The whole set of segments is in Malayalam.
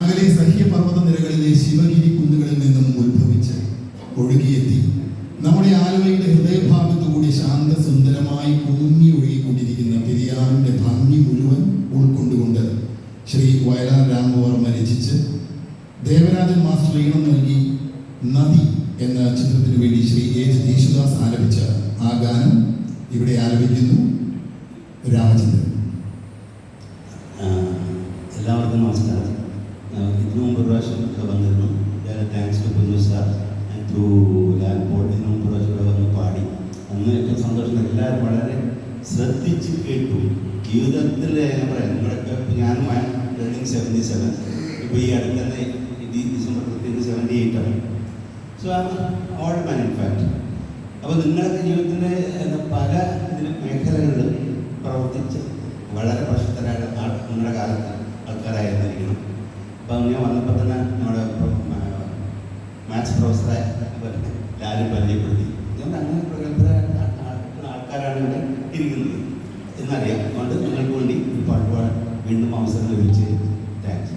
അകലെ സഹ്യപർവത നിരകളിലെ ശിവഗിരി കുന്നുകളിൽ നിന്നും ഉത്ഭവിച്ച് ഒഴുകിയെത്തി. നമ്മുടെ ആലുവയുടെ ഹൃദയഭാഗത്തുകൂടി ശാന്തസുന്ദരമായി കുഞ്ഞി ഒഴുകിക്കൊണ്ടിരിക്കുന്ന പെരിയാറിന്റെ ഭംഗി മുഴുവൻ ഉൾക്കൊണ്ടുകൊണ്ട് ശ്രീ വയലാർ രാമവർമ്മ രചിച്ച് ദേവരാജൻ മാസ്റ്റർ ഈണം നൽകി നദി എന്ന ചിത്രത്തിനു വേണ്ടി ശ്രീ എ യേശുദാസ് ആലപിച്ച ആ ഗാനം ഇവിടെ ആലപിക്കുന്നു രാമചന്ദ്രൻ ഏറ്റവും സന്തോഷം. എല്ലാവരും വളരെ ശ്രദ്ധിച്ച് കേട്ടു. ജീവിതത്തിൽ ഞാൻ പറയാം നിങ്ങളൊക്കെ ഞാനും ലേണിംഗ് സെവന്റി സെവൻ ഇപ്പോൾ ഈ അടുത്ത് തന്നെ ഡിസംബർ ഫിഫ്റ്റീൻ സെവന്റി എയ്റ്റ് ആണ്. സോ ആ ഓൾഡ് മാൻ ഇൻ ഫാക്ട് അപ്പോൾ നിങ്ങളൊക്കെ ജീവിതത്തിന്റെ പല മേഖലകളിൽ പ്രവർത്തിച്ച് വളരെ പ്രശസ്തരായ നിങ്ങളുടെ കാലത്ത് ആൾക്കാരായിരുന്നിരിക്കണം. അപ്പം ഞാൻ വന്നപ്പോൾ തന്നെ നമ്മുടെ മാത്സ് പ്രൊഫസറെ ലാലും പരിചയപ്പെടുത്തി. ഇതുകൊണ്ട് അങ്ങനെ പ്രഗത്ഭരായ ആ- ആ- ആൾക്കാരാണ് ഇവിടെ ഇരിക്കുന്നത്. എന്നറിയാം അതുകൊണ്ട് നിങ്ങൾക്ക് വേണ്ടി ഈ പാട്ട് പാടാൻ വീണ്ടും അവസരം ലഭിച്ച് താങ്ക്സ്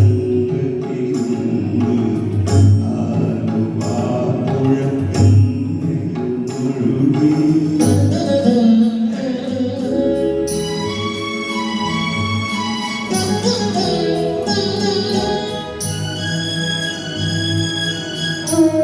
tu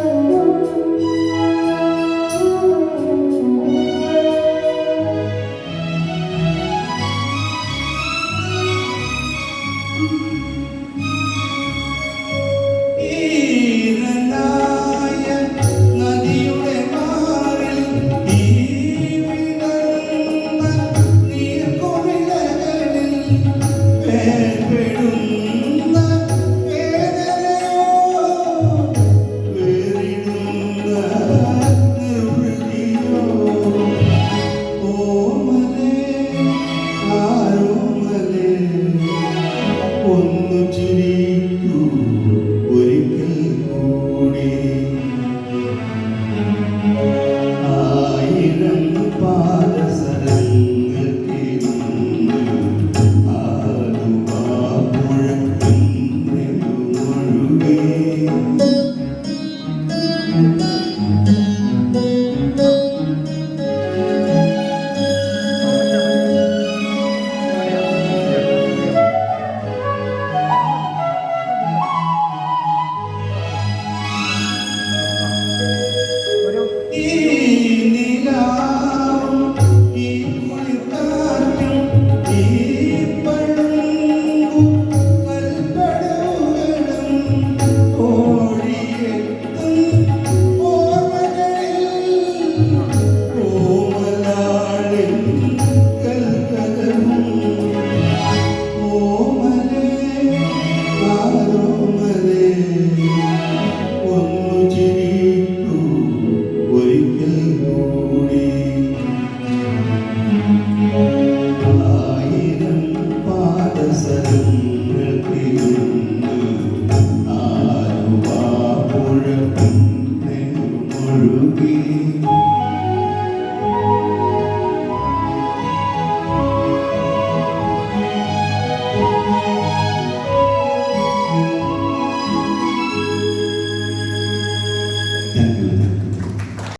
be.